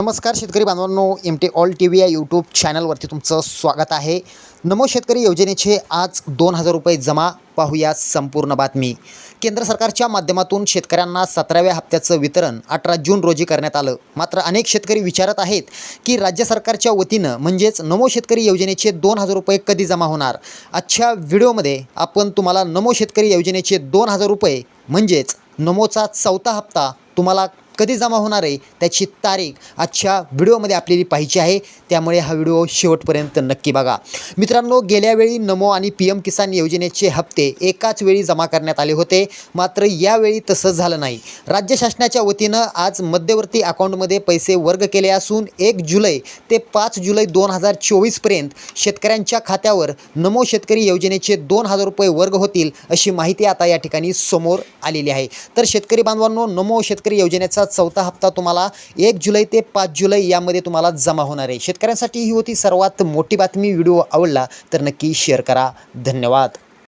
नमस्कार शेतकरी बांधवांनो M T all T V या यूट्यूब चॅनलवरती तुमचं स्वागत आहे. नमो शेतकरी योजनेचे आज दोन हजार रुपये जमा पाहूया संपूर्ण बातमी. केंद्र सरकारच्या माध्यमातून शेतकऱ्यांना सतराव्या हप्त्याचं वितरण अठरा जून रोजी करण्यात आलं. मात्र अनेक शेतकरी विचारत आहेत की राज्य सरकारच्या वतीनं म्हणजेच नमो शेतकरी योजनेचे दोन हजार रुपये कधी जमा होणार? आजच्या व्हिडिओमध्ये आपण तुम्हाला नमो शेतकरी योजनेचे दोन हजार रुपये म्हणजेच नमोचा चौथा हप्ता तुम्हाला कधी जमा होणार आहे त्याची तारीख आजच्या व्हिडिओमध्ये आपल्याला पाहिजे आहे. त्यामुळे हा व्हिडिओ शेवटपर्यंत नक्की बघा. मित्रांनो गेल्यावेळी नमो आणि पी एम किसान योजनेचे हप्ते एकाच वेळी जमा करण्यात आले होते. मात्र यावेळी तसं झालं नाही. राज्य शासनाच्या वतीनं आज मध्यवर्ती अकाउंटमध्ये पैसे वर्ग केले असून एक जुलै ते पाच जुलै दोन हजार चोवीसपर्यंत शेतकऱ्यांच्या खात्यावर नमो शेतकरी योजनेचे दोन हजार रुपये वर्ग होतील अशी माहिती आता या ठिकाणी समोर आलेली आहे. तर शेतकरी बांधवांनो नमो शेतकरी योजनेचा चौथा हप्ता तुम्हाला एक जुलै ते पाच जुलै यामध्ये तुम्हाला जमा होणार आहे. शेतकऱ्यांसाठी ही होती सर्वात मोठी बातमी. व्हिडिओ आवडला तर नक्की शेअर करा. धन्यवाद.